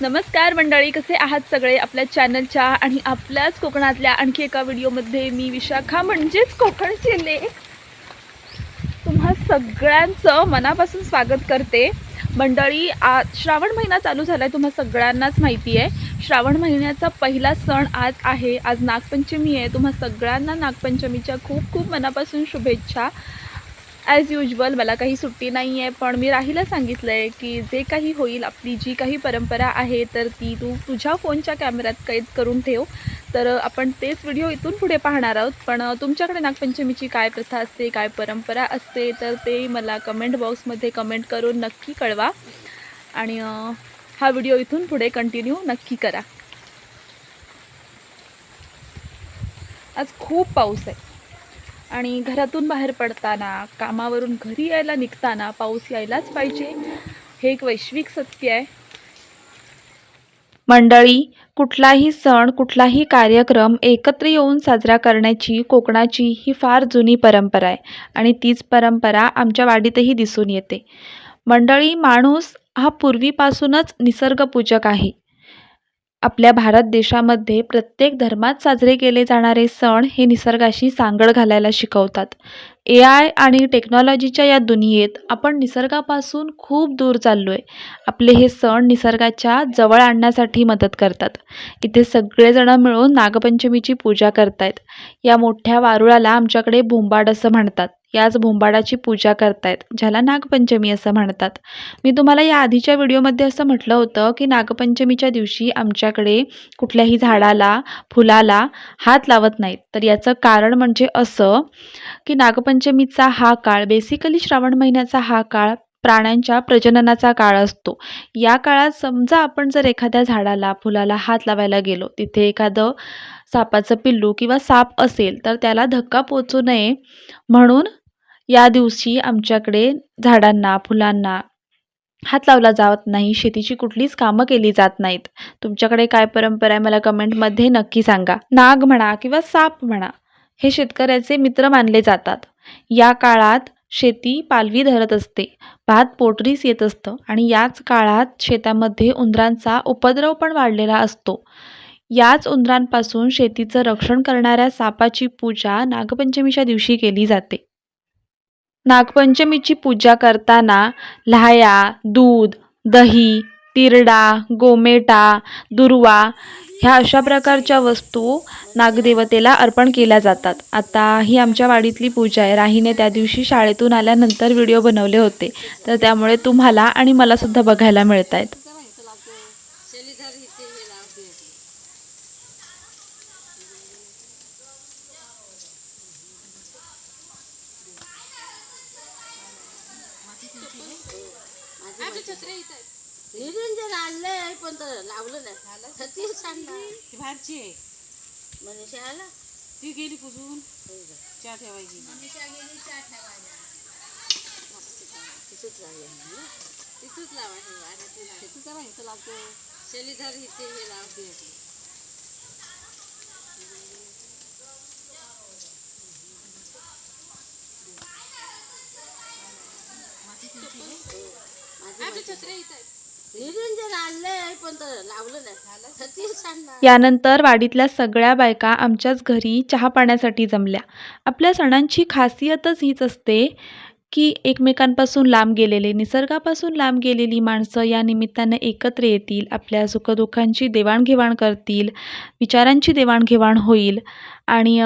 नमस्कार मंडळी कसे आहात सगळे? आपल्या चॅनलच्या आणि आपल्याच कोकणातल्या आणखी एका व्हिडिओमध्ये मी विशाखा म्हणजेच कोकणचे लेख तुम्हा सगळ्यांचं मनापासून स्वागत करते. मंडळी आ श्रावण महिना चालू झाला आहे तुम्हा सगळ्यांनाच माहिती आहे. श्रावण महिन्याचा पहिला सण आज आहे. आज नागपंचमी आहे. तुम्हा सगळ्यांना नागपंचमीच्या खूप खूप मनापासून शुभेच्छा. ॲज युजल मला काही सुट्टी नाही आहे पण मी राहीला सांगितलं आहे की जे काही होईल आपली जी काही परंपरा आहे तर ती तू तुझ्या फोनच्या कॅमेऱ्यात कैद करून ठेव. तर आपण तेच व्हिडिओ इथून पुढे पाहणार आहोत. पण तुमच्याकडे नागपंचमीची काय प्रथा असते काय परंपरा असते तर ते मला कमेंट बॉक्समध्ये कमेंट करून नक्की कळवा. आणि हा व्हिडिओ इथून पुढे कंटिन्यू नक्की करा. आज खूप पाऊस आहे. आणि घरातून बाहेर पडताना कामावरून घरी यायला निघताना पाऊस यायलाच पाहिजे. हे एक वैश्विक सत्य आहे. मंडळी कुठलाही सण कुठलाही कार्यक्रम एकत्र येऊन साजरा करण्याची कोकणाची ही फार जुनी परंपरा आहे आणि तीच परंपरा आमच्या वाडीतही दिसून येते. मंडळी माणूस हा पूर्वीपासूनच निसर्गपूजक आहे. आपल्या भारत देशामध्ये प्रत्येक धर्मात साजरे केले जाणारे सण हे निसर्गाशी सांगड घालायला शिकवतात. ए आय आणि टेक्नॉलॉजीच्या या दुनियेत आपण निसर्गापासून खूप दूर चाललो आहे आपले हे सण निसर्गाच्या जवळ आणण्यासाठी मदत करतात. इथे सगळेजणं मिळून नागपंचमीची पूजा करतायत. या मोठ्या वारुळाला आमच्याकडे भोंबाड असं म्हणतात. याच भोंबाडाची पूजा करतायत ज्याला नागपंचमी असं म्हणतात. मी तुम्हाला या आधीच्या व्हिडिओमध्ये असं म्हटलं होतं की नागपंचमीच्या दिवशी आमच्याकडे कुठल्याही झाडाला फुलाला हात लावत नाहीत. तर याचं कारण म्हणजे असं की नागपंचमीचा हा काळ बेसिकली श्रावण महिन्याचा हा काळ प्राण्यांच्या प्रजननाचा काळ असतो. या काळात समजा आपण जर एखाद्या झाडाला फुलाला हात लावायला गेलो तिथे एखादं सापाचं पिल्लू किंवा साप असेल तर त्याला धक्का पोचू नये म्हणून या दिवशी आमच्याकडे झाडांना फुलांना हात लावला जात नाही. शेतीची कुठलीच कामं केली जात नाहीत. तुमच्याकडे काय परंपरा आहे मला कमेंटमध्ये नक्की सांगा. नाग म्हणा किंवा साप म्हणा हे शेतकऱ्याचे मित्र मानले जातात. या काळात शेती पालवी धरत असते. भात पोटरीस येत असतं आणि याच काळात शेतामध्ये उंदरांचा उपद्रव पण वाढलेला असतो. याच उंदरांपासून शेतीचं रक्षण करणाऱ्या सापाची पूजा नागपंचमीच्या दिवशी केली जाते. नागपंचमीची पूजा करताना लाह्या दूध दही तिरडा गोमेटा दुर्वा ह्या अशा प्रकारच्या वस्तू नागदेवतेला अर्पण केल्या जातात. आता ही आमच्या वाडीतली पूजा आहे. राहीने त्या दिवशी शाळेतून आल्यानंतर व्हिडिओ बनवले होते. तर त्यामुळे तुम्हाला आणि मलासुद्धा बघायला मिळत आहेत निरंजन आणलंय पण तर लावलं नाही. ते सांगणार. ती बाहेरची आहे. मनीषा आला? ती गेली पुसून चहा ठेवायची. तिथंच लावूया ना? तिथंच लावायचं. आणि तिला तू करा इथं लागतो शैलीधर इथे हे लावते निरंजन आणलंय पण तर लावलं नाही ते सांगणार यानंतर वाडीतल्या सगळ्या बायका आमच्याच घरी चहा पाण्यासाठी जमल्या. आपल्या सणांची खासियतच हीच असते की एकमेकांपासून लांब गेलेले निसर्गापासून लांब गेलेली माणसं या निमित्तानं एकत्र येतील आपल्या सुखदुःखांची देवाणघेवाण करतील विचारांची देवाणघेवाण होईल. आणि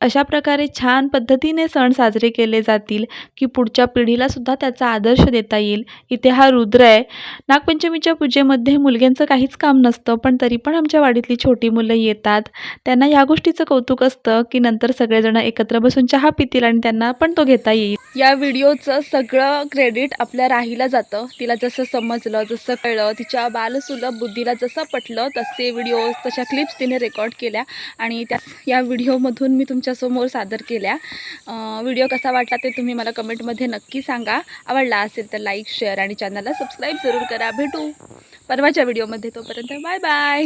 अशा प्रकारे छान पद्धतीने सण साजरे केले जातील की पुढच्या पिढीलासुद्धा त्याचा आदर्श देता येईल. इथे हा रुद्र आहे. नागपंचमीच्या पूजेमध्ये मुलग्यांचं काहीच काम नसतं पण तरी पण आमच्या वाडीतली छोटी मुलं येतात. त्यांना ह्या गोष्टीचं कौतुक असतं की नंतर सगळेजण एकत्र बसून चहा पितील आणि त्यांना पण तो घेता येईल. या व्हिडिओचं सगळं क्रेडिट आपल्या राहीला जातं. तिला जसं समजलं जसं कळलं तिच्या बालसुलभ बुद्धीला जसं पटलं तसे व्हिडिओ तशा क्लिप्स तिने रेकॉर्ड केल्या आणि त्या या व्हिडिओ व्हिडिओमधून मी तुमच्यासमोर सादर केल्या. व्हिडिओ कसा वाटला ते तुम्ही मला कमेंटमध्ये नक्की सांगा. आवडला असेल तर लाईक शेअर आणि चॅनलला सबस्क्राईब जरूर करा. भेटू परवाच्या व्हिडिओमध्ये तोपर्यंत बाय बाय.